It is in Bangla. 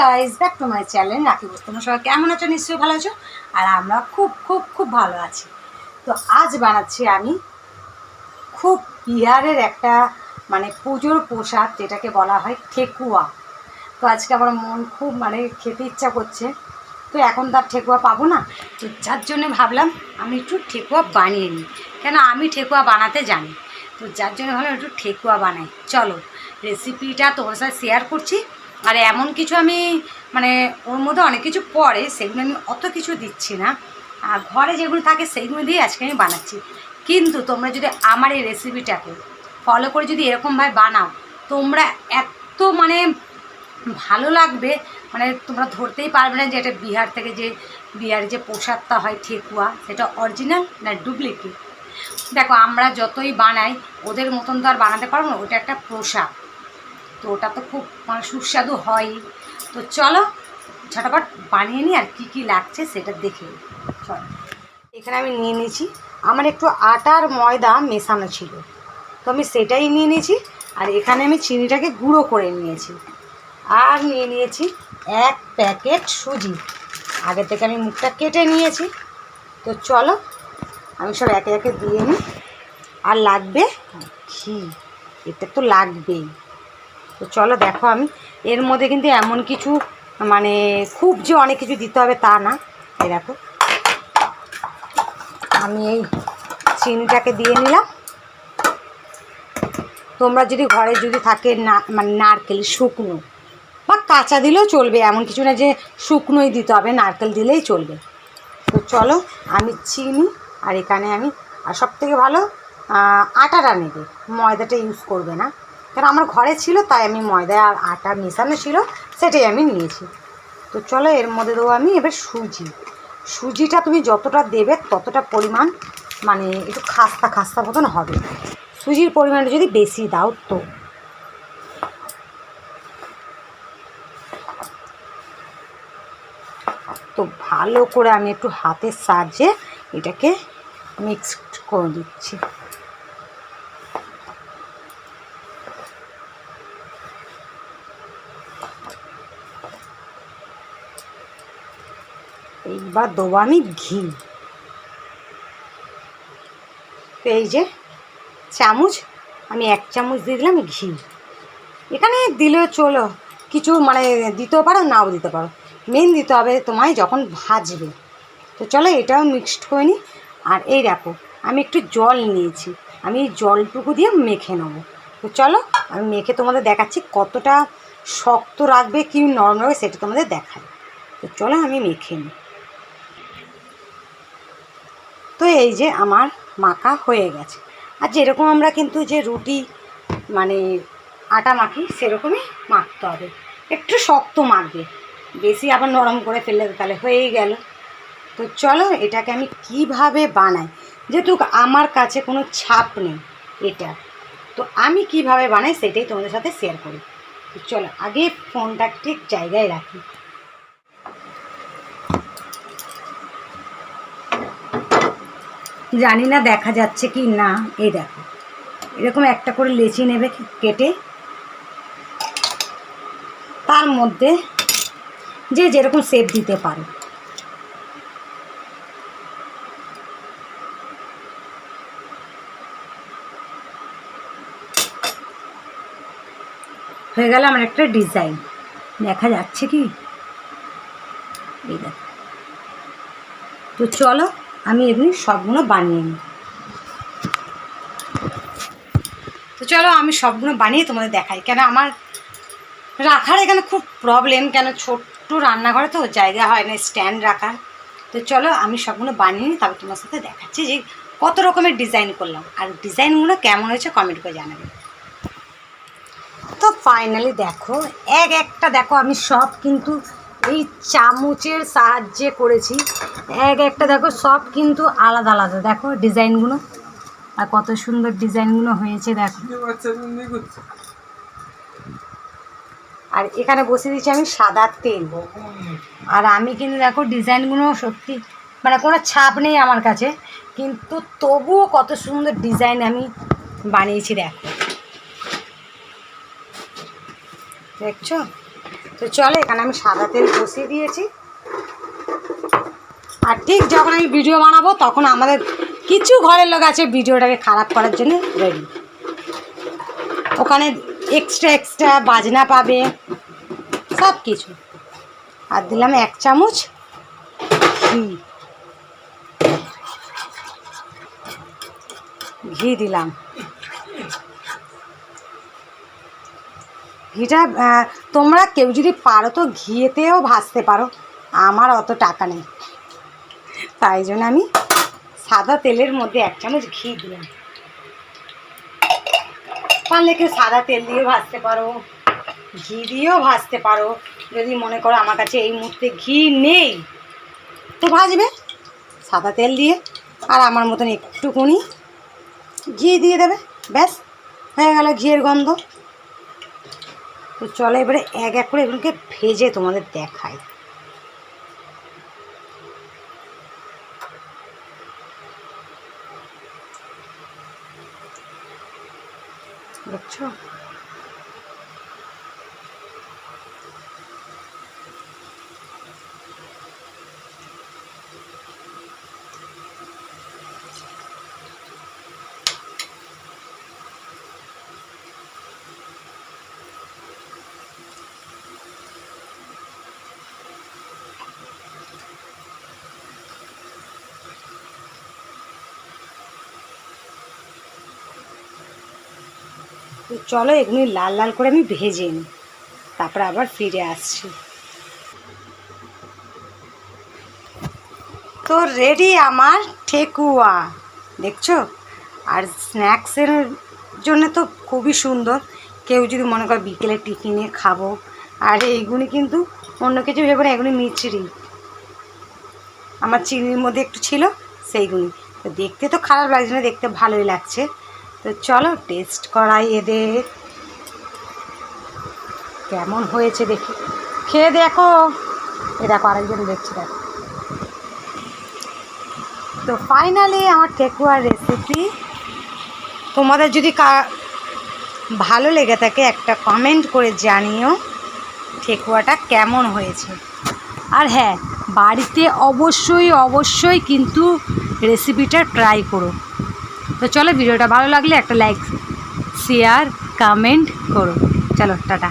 Guys back to my channel রাখি বস তোমরা সবাই কেমন আছো? নিশ্চয়ই ভালো আছো। আর আমরা খুব খুব খুব ভালো আছি। তো আজ বানাচ্ছি আমি খুব বিহারের একটা মানে পুজোর পোশাক যেটাকে বলা হয় ঠেকুয়া। তো আজকে আমার মন খুব মানে খেতে ইচ্ছা করছে। তো এখন তো আর ঠেকুয়া পাবো না। তো যার জন্য ভাবলাম আমি একটু ঠেকুয়া বানিয়ে নিই। কেন আমি ঠেকুয়া বানাতে জানি। তো যার জন্য ভাবলাম একটু ঠেকুয়া বানাই। চলো রেসিপিটা তোমার সাথে শেয়ার করছি। আর এমন কিছু আমি মানে ওর মধ্যে অনেক কিছু পড়ে, সেগুলো আমি অত কিছু দিচ্ছি না। আর ঘরে যেগুলো থাকে সেইগুলো দিয়ে আজকে আমি বানাচ্ছি। কিন্তু তোমরা যদি আমার এই রেসিপিটাকে ফলো করে যদি এরকমভাবে বানাও, তোমরা এত মানে ভালো লাগবে। মানে তোমরা ধরতেই পারবে না যে এটা বিহার থেকে যে, বিহারে যে প্রসাদটা হয় ঠেকুয়া, সেটা অরিজিনাল না ডুপ্লিকেট দেখো, আমরা যতই বানাই, ওদের মতন তো আর বানাতে পারব না। ওটা একটা প্রসাদ। তো ওটা তো খুব মানে সুস্বাদু হয়। তো চলো, ঝটাপট বানিয়ে নিই আর কী কী লাগছে সেটা দেখে। চলো। এখানে আমি নিয়ে নিয়েছি। আমার একটু আটার ময়দা মেশানো ছিল। তো আমি সেটাই নিয়ে নিয়েছি আর এখানে আমি চিনিটাকে গুঁড়ো করে নিয়েছি। আর নিয়ে নিয়েছি এক প্যাকেট সুজি। আগে থেকে আমি মুখটা কেটে নিয়েছি। তো চলো, আমি সব একে একে দিয়ে নিই। আর লাগবে ঘি এটা তো লাগবেই। তো চলো দেখো আমি। এর মধ্যে কিন্তু এমন কিছু মানে খুব যে অনেক কিছু দিতে হবে তা না। এই দেখো। আমি এই চিনিটাকে দিয়ে নিলাম। তোমরা যদি ঘরে যদি থাকে না মানে নারকেল, শুকনো, বা কাঁচা দিলেও চলবে, এমন কিছু না যে শুকনোই দিতে হবে, নারকেল দিলেই চলবে। তো চলো, আমি চিনি আর এখানে আমি, আর সব থেকে ভালো আটাটা নেবে। ময়দাটা ইউজ করবে না। কারণ আমার ঘরে ছিল, তাই আমি ময়দা আর আটা মেশানো ছিল, সেটাই আমি নিয়েছি। তো চলো এর মধ্যে দেবো আমি এবার সুজি। সুজিটা তুমি যতটা দেবে ততটা পরিমাণ মানে একটু খাস্তা খাস্তা মতন হবে। সুজির পরিমাণটা যদি বেশি দাও তো। তো ভালো করে আমি একটু হাতের সাহায্যে এটাকে মিক্সড করে দিচ্ছি। এইবার দেবো আমি ঘি। তো এই যে চামচ, আমি এক চামচ দিয়ে দিলাম ঘি। এখানে দিলেও চলো, কিছু মানে দিতেও পারো, নাও দিতে পারো। মেন দিতে হবে তোমায় যখন ভাজবে। তো চলো এটাও মিক্সড করে নিই আর এই দেখো, আমি একটু জল নিয়েছি। আমি এই জলটুকু দিয়ে মেখে নেব। তো চলো, আমি মেখে তোমাদের দেখাচ্ছি কতটা শক্ত রাখবে, কি নরম রাখবে, সেটা তোমাদের দেখাই। তো চলো আমি মেখে নিই তো এই যে আমার মাখা হয়ে গেছে। আর যেরকম আমরা কিন্তু যে রুটি মানে আটা মাখি, সেরকমই মাখতে হবে। একটু শক্ত মাখবে। বেশি আবার নরম করে ফেললে তাহলে হয়েই গেল। তো চলো এটাকে আমি কীভাবে বানাই? যেহেতু আমার কাছে কোনো ছাপ নেই এটা, তো আমি কীভাবে বানাই সেটাই তোমাদের সাথে শেয়ার করি। চলো আগে ফোনটা ঠিক জায়গায় রাখি। জানি না দেখা যাচ্ছে কি না। এই দেখো। এরকম একটা করে লেচি নেবে কেটে। তার মধ্যে যে যেরকম শেপ দিতে পারো। হয়ে গেল আমার একটা ডিজাইন দেখা যাচ্ছে কি? এই দেখো। তো চলো আমি এগুলি সবগুলো বানিয়ে নিই। তো চলো আমি সবগুলো বানিয়ে তোমাদের দেখাই। কেন আমার রাখার এখানে খুব প্রবলেম কেন ছোট্ট রান্নাঘরে তো জায়গা হয় না স্ট্যান্ড রাখার। তো চলো আমি সবগুলো বানিয়ে নিই তবে তোমার সাথে দেখাচ্ছি যে কত রকমের ডিজাইন করলাম। আর ডিজাইনগুলো কেমন হয়েছে কমেন্ট করে জানাবে। তো ফাইনালি দেখো, এক একটা দেখো আমি সব কিন্তু এই চামচের সাহায্যে করেছি। এক একটা দেখো সব কিন্তু আলাদা আলাদা। দেখো ডিজাইনগুলো আর কত সুন্দর ডিজাইনগুলো হয়েছে দেখো। আর এখানে বসে দিয়েছি আমি সাদা তেল। আর আমি কিন্তু দেখো ডিজাইনগুলো সত্যি মানে কোনো ছাপ নেই আমার কাছে কিন্তু তবুও কত সুন্দর ডিজাইন আমি বানিয়েছি দেখো। দেখছ? তো চলো, এখানে আমি সাদা তেল বসিয়ে দিয়েছি। আর ঠিক যখন আমি ভিডিও বানাবো, তখন আমাদের কিছু ঘরের লোক আছে ভিডিওটাকে খারাপ করার জন্য রেডি ওখানে এক্সট্রা এক্সট্রা বাজনা পাবে সব কিছু আর দিলাম এক চামচ ঘি। ঘি দিলাম। ঘিটা তোমরা কেউ যদি পারো তো ঘিয়েতেও ভাজতে পারো। আমার অত টাকা নেই। তাই জন্য আমি সাদা তেলের মধ্যে এক চামচ ঘি দিলাম। পারলে কেউ সাদা তেল দিয়েও ভাজতে পারো, ঘি দিয়েও ভাজতে পারো। যদি মনে করো আমার কাছে এই মুহূর্তে ঘি নেই, তো ভাজবে। সাদা তেল দিয়ে আর আমার মতন একটুকুনি ঘি দিয়ে দেবে। ব্যাস, হয়ে গেল ঘিয়ের গন্ধ। তো চলো এবারে এক এক করে এগুলোকে ভেজে তোমাদের দেখাই। দেখছ? তো চলো এগুলি লাল লাল করে আমি ভেজে নিই। তারপরে আবার ফিরে আসছি। তো রেডি আমার ঠেকুয়া। দেখছ? আর স্ন্যাক্সের জন্য তো খুবই সুন্দর। কেউ যদি মনে করে বিকেলে টিফিনে খাব। আর এইগুলি কিন্তু অন্য কিছু ভেবে না, এগুলি মিচড়ি আমার চিনির মধ্যে একটু ছিল সেইগুলি। তো দেখতে তো খারাপ লাগছে না, দেখতে ভালোই লাগছে। তো চলো টেস্ট করাই এদের। কেমন হয়েছে দেখি। খেয়ে দেখো। এ দেখো আরেকজন দেখছি, দেখো। তো ফাইনালি আমার ঠেকুয়ার রেসিপি তোমাদের যদি কা, ভালো লেগে থাকে একটা কমেন্ট করে জানিও ঠেকুয়াটা কেমন হয়েছে। আর হ্যাঁ বাড়িতে অবশ্যই অবশ্যই কিন্তু রেসিপিটা ট্রাই করো। তো চলো ভিডিওটা ভালো লাগলে একটা লাইক শেয়ার কমেন্ট করো। চলো টাটা।